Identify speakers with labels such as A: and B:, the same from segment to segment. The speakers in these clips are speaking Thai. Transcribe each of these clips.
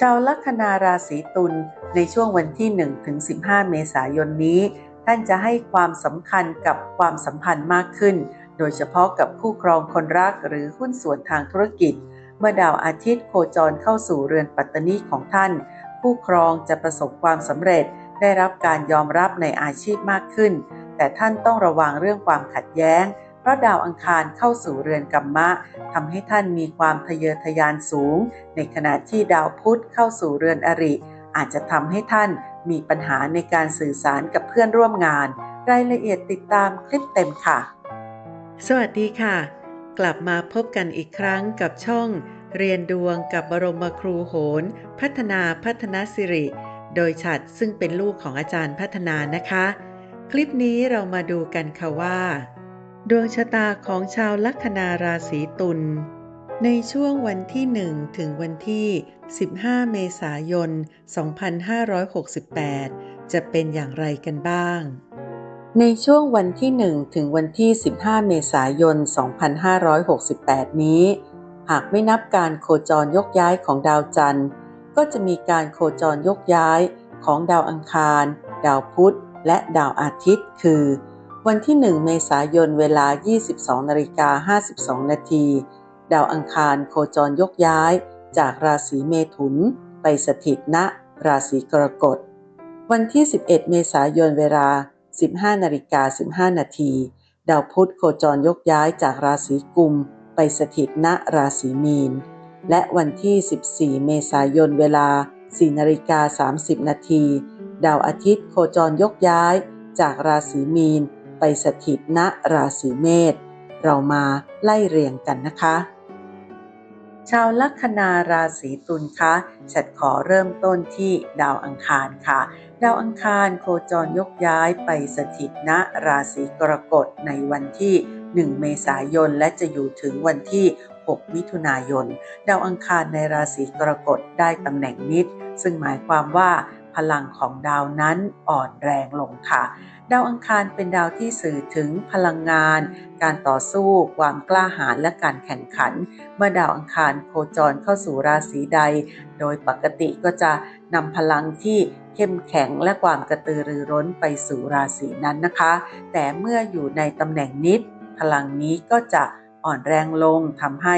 A: ชาวลัคนาราศีตุลในช่วงวันที่ 1-15 เมษายนนี้ ท่านจะให้ความสำคัญกับความสัมพันธ์มากขึ้น โดยเฉพาะกับคู่ครองคนรักหรือหุ้นส่วนทางธุรกิจ เมื่อดาวอาทิตย์โคจรเข้าสู่เรือนปัตตนีของท่านคู่ครองจะประสบความสำเร็จ ได้รับการยอมรับในอาชีพมากขึ้น แต่ท่านต้องระวังเรื่องความขัดแย้ง ราะดาวอังคารเข้าสู่เรือนกัมมะทำให้ท่านมีความทะเยอทะยานสูง ในขณะที่ดาวพุธเข้าสู่เรือนอริ อาจจะทำให้ท่านมีปัญหาในการสื่อสารกับเพื่อนร่วมงาน รายละเอียดติดตามคลิปเต็มค่ะ สวัสดีค่ะ กลับมาพบกันอีกครั้งกับช่อง เรียนดวงกับบรมครูโหน พัฒนาพัฒนสิริ โดยฉัดซึ่งเป็นลูกของอาจารย์พัฒนานะคะ คลิปนี้เรามาดูกันค่ะว่า ดวงชะตาของชาวลัคนาราศีตุลในช่วงวันที่ 1 ถึงวันที่ 15 เมษายน 2568 จะเป็นอย่างไรกันบ้าง ในช่วงวันที่ 1 ถึงวันที่ 15 เมษายน 2568 นี้ หากไม่นับการโคจรยกย้ายของดาวจันทร์ ก็จะมีการโคจรยกย้ายของดาวอังคาร ดาวพุธ และดาวอาทิตย์ คือ วันที่ 1 เมษายนเวลา 22นาฬิกา52 นาที ดาวอังคารโคจรยกย้ายจากราศีเมถุน ไปสถิตณราศีกรกฎ วันที่ 11 เมษายนเวลา 15นาฬิกา15 นาที ดาวพุธโคจรยกย้ายจากราศีกุม ไปสถิตณราศีมีน และวันที่ 14 เมษายนเวลา 4นาฬิกา30 นาที ดาวอาทิตย์โคจรยกย้ายจากราศีมีน ไปสถิตณราศีเมษเรามาไล่เรียงกันนะคะ ชาวลัคนาราศีตุลคะฉัดขอเริ่มต้นที่ดาวอังคารค่ะ ดาวอังคารโคจรยกย้ายไปสถิตณราศีกรกฎในวันที่ 1 เมษายน และจะอยู่ถึงวันที่ 6 มิถุนายน ดาวอังคารในราศีกรกฎได้ตำแหน่งนิด ซึ่งหมายความว่า พลังของดาวนั้นอ่อนแรงลงค่ะ ดาวอังคารเป็นดาวที่สื่อถึงพลังงาน การต่อสู้ ความกล้าหาญและการแข่งขัน เมื่อดาวอังคารโคจรเข้าสู่ราศีใด โดยปกติก็จะนำพลังที่เข้มแข็งและความกระตือรือร้นไปสู่ราศีนั้นนะคะ แต่เมื่ออยู่ในตำแหน่งนิด พลังนี้ก็จะอ่อนแรงลงทำให้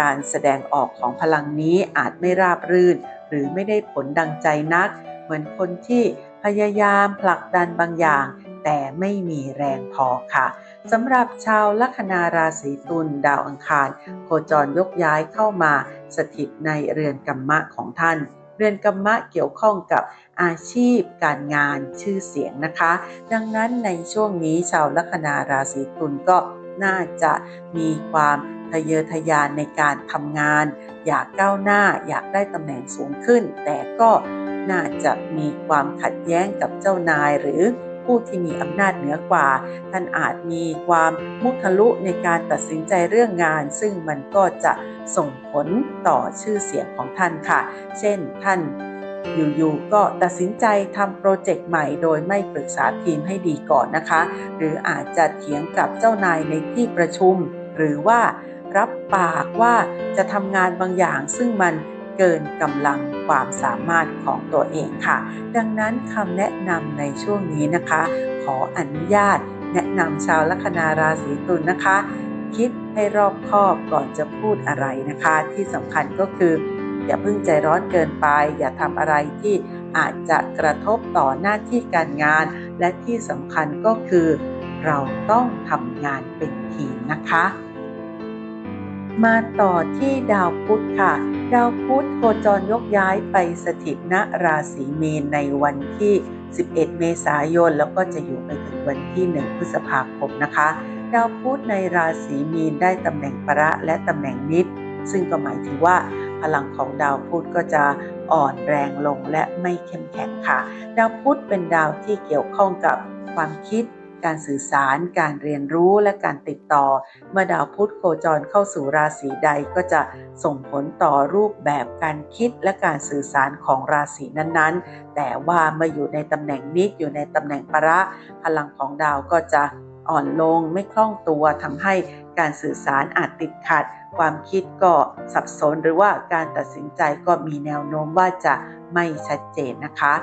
A: การแสดงออกของพลังนี้อาจไม่ราบรื่น หรือไม่ได้ผลดังใจนัก เหมือนคนที่พยายามผลักดันบางอย่าง แต่ไม่มีแรงพอค่ะสำหรับชาวลัคนาราศีตุลดาวอังคาร โคจรยกย้ายเข้ามาสถิตในเรือนกัมมะของท่าน เรือนกัมมะเกี่ยวข้องกับอาชีพ การงานชื่อเสียงนะคะ ดังนั้นในช่วงนี้ชาวลัคนาราศีตุลก็น่าจะมีความทะเยอทะยานในการทำงาน อยากก้าวหน้าอยากได้ตำแหน่งสูงขึ้น แต่ก็ น่าจะมีความขัดแย้งกับเจ้านายหรือผู้ที่มีอำนาจเหนือกว่า ท่านอาจมีความมุทะลุในการตัดสินใจเรื่องงาน ซึ่งมันก็จะส่งผลต่อชื่อเสียงของท่านค่ะ เช่นท่านอยู่ๆก็ตัดสินใจทำโปรเจกต์ใหม่โดยไม่ปรึกษาทีมให้ดีก่อนนะคะ หรืออาจจะเถียงกับเจ้านายในที่ประชุม หรือว่ารับปากว่าจะทำงานบางอย่างซึ่งมัน เกินกำลังความสามารถของตัวเองค่ะ ดังนั้นคำแนะนำในช่วงนี้นะคะ ขออนุญาต แนะนำชาวลัคนาราศีตุลนะคะ คิดให้รอบคอบก่อนจะพูดอะไรนะคะ ที่สำคัญก็คือ อย่าเพิ่งใจร้อนเกินไป อย่าทำอะไรที่อาจจะกระทบต่อหน้าที่การงาน และที่สำคัญก็คือ เราต้องทำงานเป็นทีมนะคะ มาต่อที่ดาวพุธค่ะ ดาวพุธโคจรยกย้ายไปสถิตณราศีเมีนในวันที่ 11 เมษายน แล้วก็จะอยู่ไปถึงวันที่ 1 พฤษภาคมนะคะ ดาวพุธในราศีมีนได้ตำแหน่งประและตำแหน่งนิด ซึ่งก็หมายถึงว่าพลังของดาวพุธก็จะอ่อนแรงลงและไม่เข้มแข็งค่ะ ดาวพุธเป็นดาวที่เกี่ยวข้องกับความคิด การสื่อสาร การเรียนรู้และการติดต่อ เมื่อดาวพุธโคจรเข้าสู่ราศีใดก็จะส่งผลต่อรูปแบบการคิดและการสื่อสารของราศีนั้นๆ แต่ว่าเมื่ออยู่ในตำแหน่งนิดอยู่ในตำแหน่งประพลังของดาวก็จะอ่อนลงไม่คล่องตัวทำให้การสื่อสารอาจติดขัด ความคิดก็สับสนหรือว่าการตัดสินใจก็มีแนวโน้มว่าจะไม่ชัดเจนนะคะ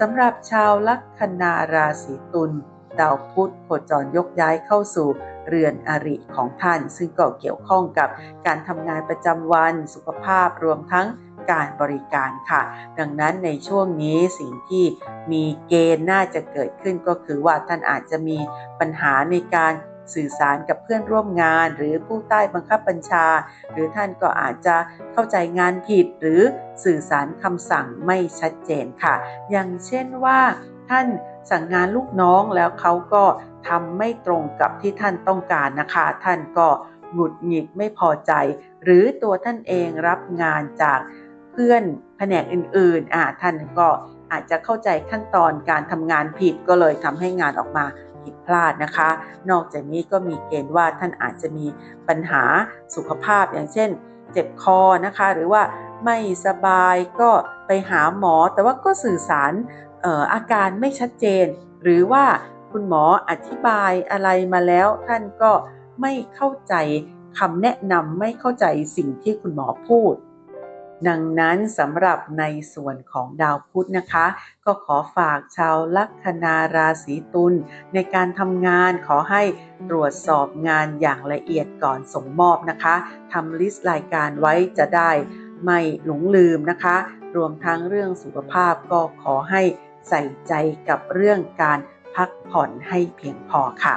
A: สำหรับชาวลัคนาราศีตุล ดาวพุธโคจรยกย้ายเข้าสู่เรือนอริของท่าน ซึ่งก็เกี่ยวข้องกับการทำงานประจำวันสุขภาพรวมทั้งการบริการค่ะ ดังนั้นในช่วงนี้สิ่งที่มีเกณฑ์น่าจะเกิดขึ้นก็คือว่าท่านอาจจะมีปัญหาในการสื่อสารกับเพื่อนร่วมงาน หรือผู้ใต้บังคับบัญชา หรือท่านก็อาจจะเข้าใจงานผิด หรือสื่อสารคำสั่งไม่ชัดเจนค่ะ อย่างเช่นว่าท่าน สั่งงานลูกน้องแล้วเขาก็ทำไม่ตรงกับที่ท่านต้องการนะคะ ท่านก็หงุดหงิดไม่พอใจ หรือตัวท่านเองรับงานจากเพื่อนแผนกอื่นๆอ่าท่านก็อาจจะเข้าใจขั้นตอนการทำงานผิดก็เลยทำให้งานออกมาผิดพลาดนะคะ นอกจากนี้ก็มีเกณฑ์ว่าท่านอาจจะมีปัญหาสุขภาพอย่างเช่น เจ็บคอนะคะ หรือว่าไม่สบายก็ไปหาหมอ แต่ว่าก็สื่อสาร อาการไม่ชัดเจน หรือว่าคุณหมออธิบายอะไรมาแล้ว ท่านก็ไม่เข้าใจคำแนะนำไม่เข้าใจสิ่งที่คุณหมอพูด ดังนั้นสำหรับในส่วนของดาวพุธนะคะ ก็ขอฝากชาวลัคนาราศีตุลในการทำงานขอให้ตรวจสอบงานอย่างละเอียดก่อนส่งมอบนะคะทำลิสต์รายการไว้จะได้ไม่หลงลืมนะคะ รวมทั้งเรื่องสุขภาพก็ขอให้ ใส่ใจกับเรื่องการพักผ่อนให้เพียงพอค่ะ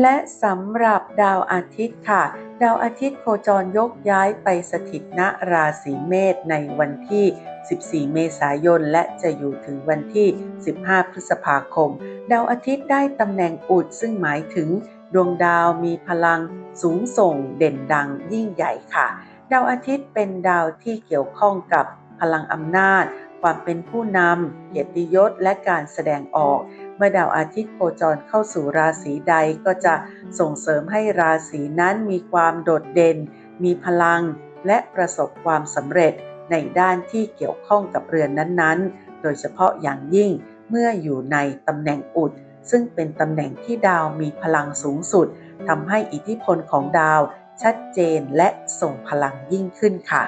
A: และสำหรับดาวอาทิตย์ค่ะ ดาวอาทิตย์โคจรยกย้ายไปสถิตณราศีเมษในวันที่ 14 เมษายน และจะอยู่ถึงวันที่ 15 พฤษภาคม ดาวอาทิตย์ได้ตำแหน่งอุดซึ่งหมายถึงดวงดาวมีพลังสูงส่งเด่นดังยิ่งใหญ่ค่ะ ดาวอาทิตย์เป็นดาวที่เกี่ยวข้องกับพลังอำนาจ ความเป็นผู้นำเกียรติยศและการแสดงออก เมื่อดาวอาทิตย์โคจรเข้าสู่ราศีใดก็จะส่งเสริมให้ราศีนั้นมีความโดดเด่น มีพลัง และประสบความสำเร็จในด้านที่เกี่ยวข้องกับเรือนนั้นๆ โดยเฉพาะอย่างยิ่งเมื่ออยู่ในตำแหน่งอุด ซึ่งเป็นตำแหน่งที่ดาวมีพลังสูงสุดทำให้อิทธิพลของดาวชัดเจนและส่งพลังยิ่งขึ้นค่ะ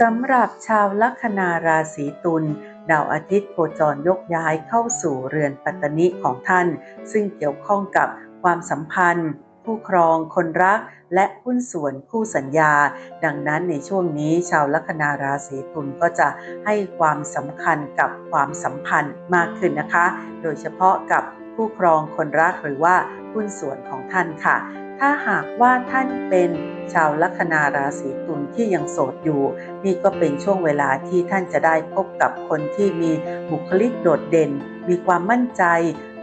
A: สำหรับชาวลัคนาราศีตุลดาวอาทิตย์โคจรยกย้ายเข้าสู่เรือนปัตตนิของท่าน ซึ่งเกี่ยวข้องกับความสัมพันธ์ คู่ครอง คนรัก และหุ้นส่วนคู่สัญญา ดังนั้นในช่วงนี้ชาวลัคนาราศีตุลก็จะให้ความสำคัญกับความสัมพันธ์มากขึ้นนะคะ โดยเฉพาะกับคู่ครองคนรักหรือว่าหุ้นส่วนของท่านค่ะ ถ้าหากว่าท่านเป็นชาวลัคนาราศีตุลที่ยังโสดอยู่ นี่ก็เป็นช่วงเวลาที่ท่านจะได้พบกับคนที่มีบุคลิกโดดเด่น มีความมั่นใจ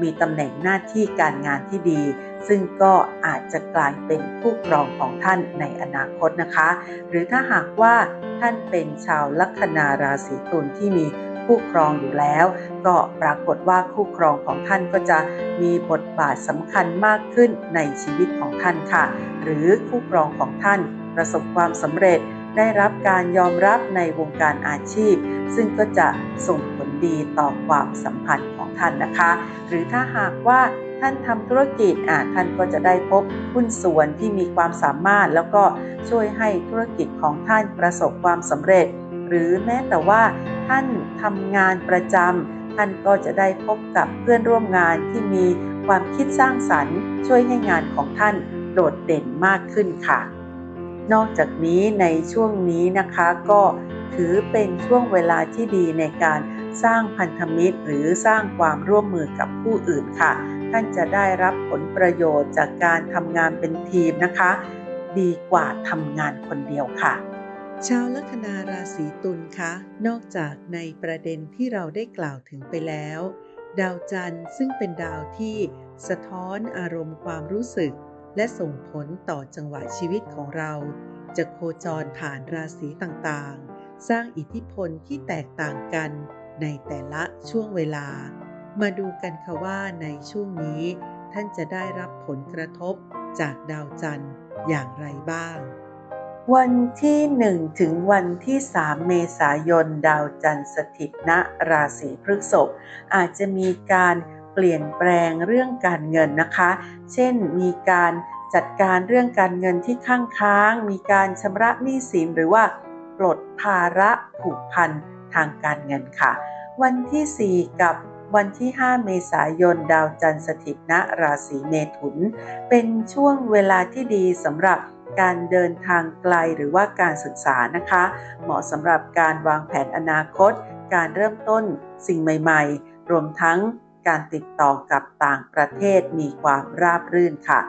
A: มีตำแหน่งหน้าที่การงานที่ดี ซึ่งก็อาจจะกลายเป็นผู้ครองของท่านในอนาคตนะคะ หรือถ้าหากว่าท่านเป็นชาวลัคนาราศีตุลที่มี คู่ครองอยู่แล้ว ก็ปรากฏว่าคู่ครองของท่านก็จะมีบทบาทสำคัญมากขึ้นในชีวิตของท่านค่ะ หรือคู่ครองของท่านประสบความสำเร็จได้รับการยอมรับในวงการอาชีพ ซึ่งก็จะส่งผลดีต่อความสัมพันธ์ของท่านนะคะ หรือถ้าหากว่าท่านทำธุรกิจอ่าท่านก็จะได้พบหุ้นส่วนที่มีความสามารถ แล้วก็ช่วยให้ธุรกิจของท่านประสบความสำเร็จ หรือแม้แต่ว่าท่านทำงานประจำท่านก็จะได้พบกับเพื่อนร่วมงานที่มีความคิดสร้างสรรค์ ช่วยให้งานของท่านโดดเด่นมากขึ้นค่ะ นอกจากนี้ในช่วงนี้นะคะก็ถือเป็นช่วงเวลาที่ดีในการสร้างพันธมิตร หรือสร้างความร่วมมือกับผู้อื่นค่ะ ท่านจะได้รับผลประโยชน์จากการทำงานเป็นทีมนะคะ ดีกว่าทำงานคนเดียวค่ะ ชาวลัคนาราศีตุลคะ นอกจากในประเด็นที่เราได้กล่าวถึงไปแล้ว ดาวจันทร์ซึ่งเป็นดาวที่สะท้อนอารมณ์ความรู้สึก และส่งผลต่อจังหวะชีวิตของเรา จะโคจรผ่านราศีต่างๆ สร้างอิทธิพลที่แตกต่างกันในแต่ละช่วงเวลา มาดูกันค่ะว่าในช่วงนี้ ท่านจะได้รับผลกระทบจากดาวจันทร์อย่างไรบ้าง วันที่ 1 ถึงวันที่ 3 เมษายน ดาวจันทร์สถิตณราศีพฤษภอาจจะมีการเปลี่ยนแปลงเรื่องการเงินนะคะ เช่นมีการจัดการเรื่องการเงินที่ข้างค้าง มีการชำระหนี้สินหรือว่าปลดภาระผูกพันทางการเงินค่ะ วันที่ 4 กับวันที่ 5 เมษายน ดาวจันทร์สถิตณราศีเมถุน เป็นช่วงเวลาที่ดีสำหรับ การเดินทางไกลหรือว่าการศึกษานะคะ เหมาะสำหรับการวางแผนอนาคต การเริ่มต้นสิ่งใหม่ ๆ รวมทั้งการติดต่อกับต่างประเทศมีความราบรื่นค่ะ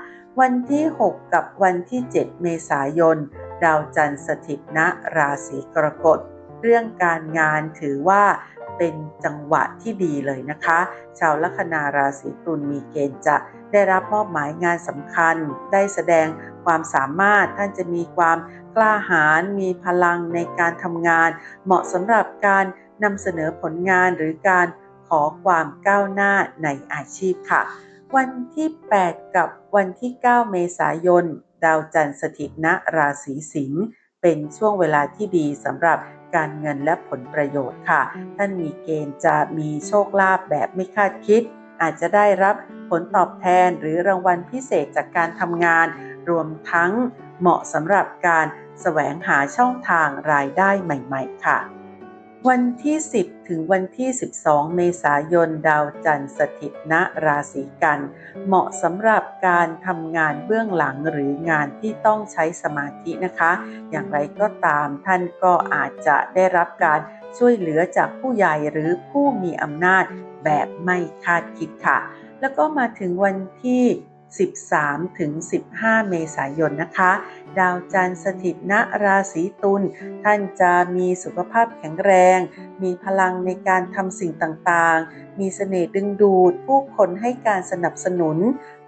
A: วันที่ 6 กับวันที่ 7 เมษายน ดาวจันทร์สถิตณราศีกรกฎ เรื่องการงานถือว่าเป็นจังหวะที่ดีเลยนะคะ ชาวลัคนาราศีตุลมีเกณฑ์จะ ได้รับมอบหมายงานสำคัญ ได้แสดงความสามารถท่านจะมีความกล้าหาญมีพลังในการทำงาน เหมาะสำหรับการนำเสนอผลงานหรือการขอความก้าวหน้าในอาชีพค่ะ วันที่ 8 กับวันที่ 9 เมษายน ดาวจันทร์สถิตณราศีสิงห์เป็นช่วงเวลาที่ดีสำหรับการเงินและผลประโยชน์ค่ะ ท่านมีเกณฑ์จะมีโชคลาภแบบไม่คาดคิด อาจจะได้รับผลตอบแทนหรือรางวัลพิเศษจากการทำงาน รวมทั้งเหมาะสำหรับการแสวงหาช่องทางรายได้ใหม่ ๆ ค่ะ วันที่ 10 ถึงวันที่ 12 เมษายนดาวจันทร์สถิตณราศีกัน เหมาะสำหรับการทำงานเบื้องหลังหรืองานที่ต้องใช้สมาธินะคะ อย่างไรก็ตามท่านก็อาจจะได้รับการ ช่วยเหลือจากผู้ใหญ่หรือผู้มีอำนาจแบบไม่คาดคิดค่ะ แล้วก็มาถึงวันที่ 13 ถึง 15 เมษายนนะคะ ดาวจันทร์สถิตณราศีตุลท่านจะมีสุขภาพแข็งแรง มีพลังในการทำสิ่งต่างๆ มีเสน่ห์ดึงดูด ผู้คนให้การสนับสนุน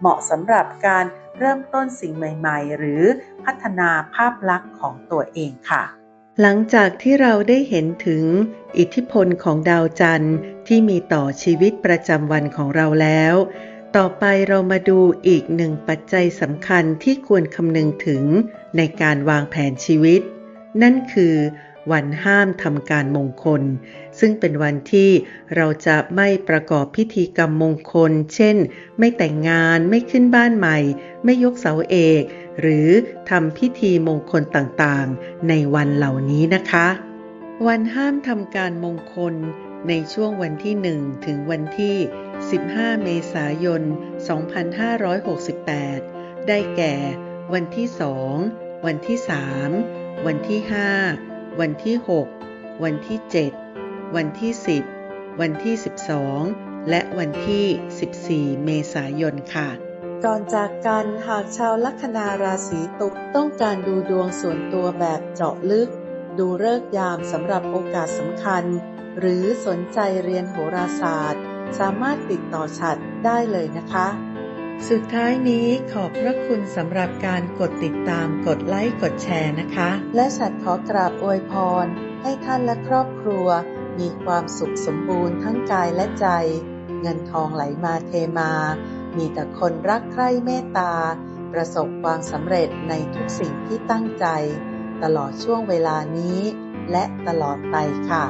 A: เหมาะสำหรับการเริ่มต้นสิ่งใหม่ ๆ หรือพัฒนาภาพลักษณ์ของตัวเองค่ะ หลังจากที่เราได้เห็นถึงอิทธิพลของดาวจันทร์ที่มีต่อชีวิตประจำวันของเราแล้ว ต่อไปเรามาดูอีกหนึ่งปัจจัยสำคัญที่ควรคำนึงถึงในการวางแผนชีวิต นั่นคือวันห้ามทำการมงคล ซึ่งเป็นวันที่เราจะไม่ประกอบพิธีกรรมมงคล เช่น ไม่แต่งงาน ไม่ขึ้นบ้านใหม่ ไม่ยกเสาเอก หรือทำพิธีมงคลต่างๆ ในวันเหล่านี้นะคะ วันห้ามทำการมงคลในช่วงวันที่ 1 ถึงวันที่ 15 เมษายน 2568 ได้แก่ วันที่ 2 วันที่ 3 วันที่ 5 วันที่ 6 วันที่ 7 วันที่ 10 วันที่ 12 และวันที่ 14 เมษายนค่ะ ก่อนจากกันหากชาวลัคนาราศีตุลต้องการดูดวงส่วนตัวแบบเจาะลึก ดูเลิกษ์ยามสำหรับโอกาสสำคัญ หรือสนใจเรียนโหราศาสตร์ สามารถติดต่อฉัดได้เลยนะคะ สุดท้ายนี้ขอบพระคุณสำหรับการกดติดตามกดไลค์กดแชร์นะคะ และฉัดขอกราบอวยพร ให้ท่านและครอบครัว มีความสุขสมบูรณ์ทั้งกายและใจ เงินทองไหลมาเทมา มีแต่คนรักใคร่เมตตา ประสบความสำเร็จในทุกสิ่งที่ตั้งใจ ตลอดช่วงเวลานี้ และตลอดไปค่ะ